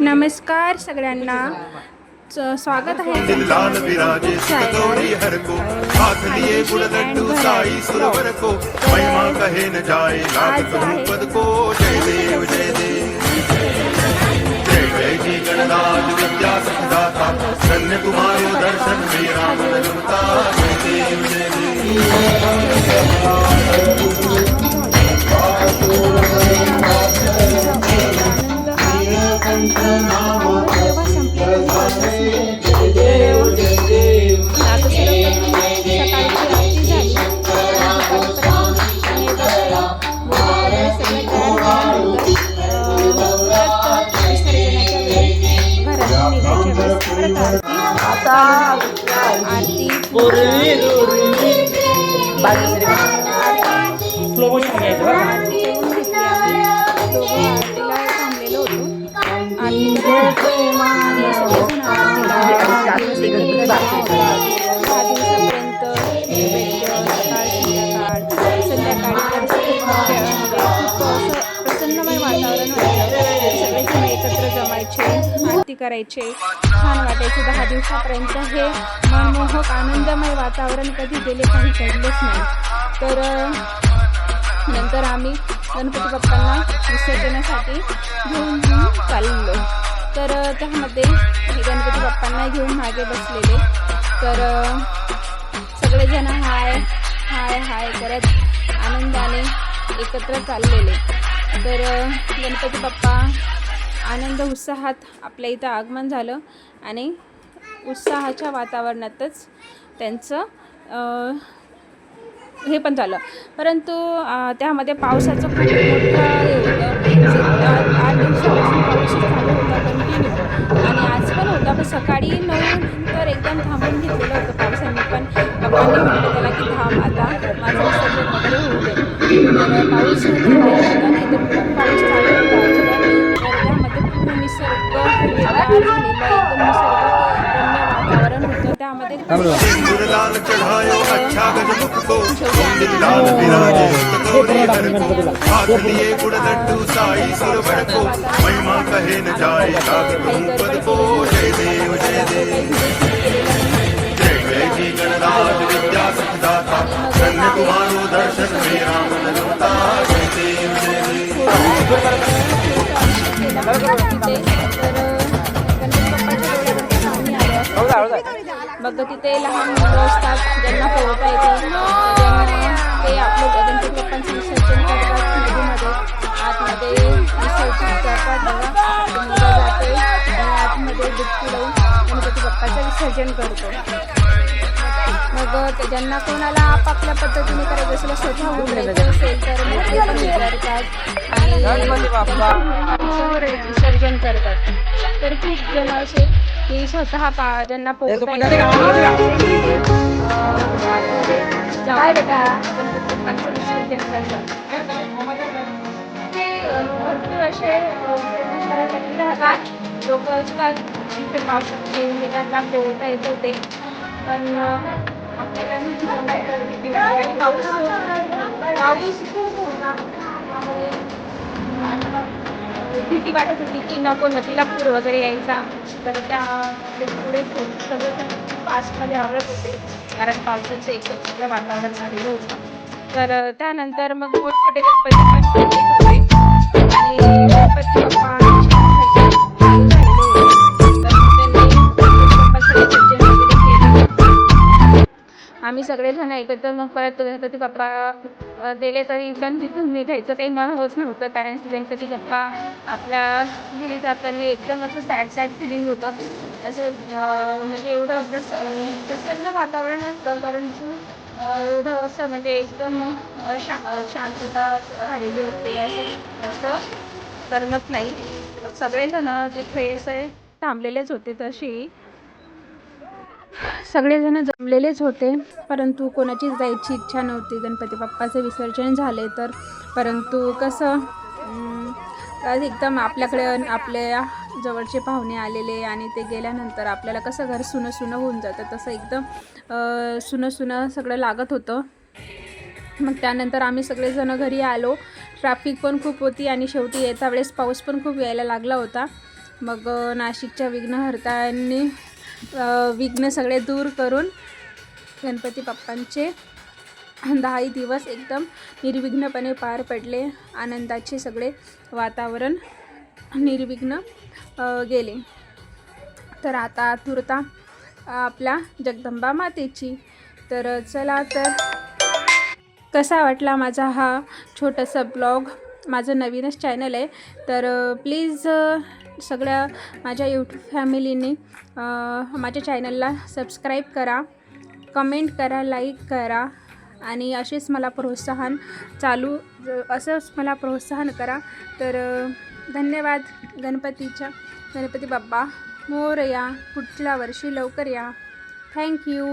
नमस्कार सगळ्यांना. स्वागत आहे लाल जय गणराज विद्या संदाता धन्य तुम्हारो दर्शन श्री राम रमता जय देव जय देव आरती स्लो मोशन घ्यायचं आरतीला होतो आणि दहा दिवसापर्यंत संध्याकाळी खूप असं प्रसन्नमय वातावरण व्हायचं सगळेजण एकत्र जमायचे मस्ती करायचे. छान वाटायचे दहा दिवसापर्यंत. हे मनमोहक आनंदमय वातावरण कधी गेले काही कळलेच नाही. तर नंतर आम्ही गणपती बाप्पांना विसर्जनासाठी घेऊन घेऊन चाललो. तर त्यामध्ये हे गणपती बाप्पांना घेऊन मागे बसलेले. तर सगळेजण हाय हाय हाय करत आनंदाने एकत्र चाललेले. तर गणपती बाप्पा आनंद उत्साहात आपल्या इथं आगमन झालं आणि उत्साहाच्या वातावरणातच त्यांचं हे पण झालं. परंतु त्यामध्ये पावसाचं खूप मोठं हे होतं. आठ दिवसापासून पाऊस चालू होता कंटिन्यू आणि आज पण होता. पण सकाळी नऊ तर एकदम थांबून घेतलेलं होतं पावसाने पण पप्पांनी म्हटलं त्याला की थांब आता. माझं सगळं वगैरे होऊ दे. पाऊस लाल चढ़ायो अच्छा गजमुख को लाल विराजे सुखदोरी हर को हाथ लिए गुड़ लड्डू साई सुरवर को महिमा कहे न जाए लाख पद को जय देव जय देव जय जय जी गणराज विद्या सखदाता धन्य तुम्हारो दर्शन मेरा मन रमता जय देव जय देव मग तिथे लहान मुलं असतात ज्यांना पोहता येते. ते आपलं गणपती बाप्पांचं विसर्जन करतात नदीमध्ये. आतमध्ये विसर्जन करतात बघा. आणि आतमध्ये डुबकी लावून गणपती बाप्पाचं विसर्जन करतो. मग ते ज्यांना कोणाला आपापल्या पद्धतीने करायचं असेल स्वतः उतरायचं असेल तर मग ते पण विचारतात आणि विसर्जन करतात. तर खूप जण असे की स्वतः पा ज्यांना जाऊ बेटा. विसर्जन करतात. भरपूर असे राहतात. लोक असतात पोहता येत होते. पण पाऊस खूप होता भीती वाटत होती की नको नदीला पूर वगैरे यायचा तर त्या पुढे सगळं फास्टमध्ये आवडत होते कारण पावसाचं एकच वातावरण झालेलं होतं तर त्यानंतर मग मोठमोठे गणपती सगळेजण मग परत तुझ्यासाठी गप्पा दिले तरी पण तिथून निघायचं काही मला होत नव्हतं. कारण की गप्पा आपल्या घरी जाताना एकदम असं सॅड सॅड फिलिंग होतं. असं म्हणजे एवढं आपलं प्रसन्न वातावरण असतं. कारण एवढं असं म्हणजे एकदम शा शांतता राहिली होती. असं असं करमत नाही. सगळेजण जे फ्रेश आहे थांबलेलेच होते तशी. सगळेजण जमलेलेच होते परंतु कोणाचीच जायची इच्छा नव्हती. गणपती बाप्पाचे विसर्जन झाले तर. परंतु कसं एकदम आपल्याकडे आपल्या जवळचे पाहुणे आलेले आणि ते गेल्यानंतर आपल्याला कसं घर सुनं सुनं होऊन जातं तसं एकदम सुनं सुनं सगळं लागत होतं. मग त्यानंतर आम्ही सगळेजण घरी आलो. ट्रॅफिक पण खूप होती आणि शेवटी येता वेळेस पाऊस पण खूप यायला लागला होता. मग नाशिकच्या विघ्नहर्त्यांनी विघ्न सगळे दूर करून गणपती बाप्पांचे दहाही दिवस एकदम निर्विघ्नपणे पार पडले. आनंदाचे सगळे वातावरण निर्विघ्न गेले. तर आता तुरता आपल्या जगदंबा मातेची. तर चला तर कसा वाटला माझा हा छोटासा ब्लॉग? माझं नवीनच चॅनल आहे. तर प्लीज सगळ्या माझ्या यूट्यूब फॅमिलीने माझ्या चॅनलला सबस्क्राईब करा कमेंट करा लाईक करा आणि असेच मला प्रोत्साहन चालू ज- असंच मला प्रोत्साहन करा. तर धन्यवाद गणपतीच्या गणपती बाप्पा. मोर या पुढच्या वर्षी लवकर या. थँक्यू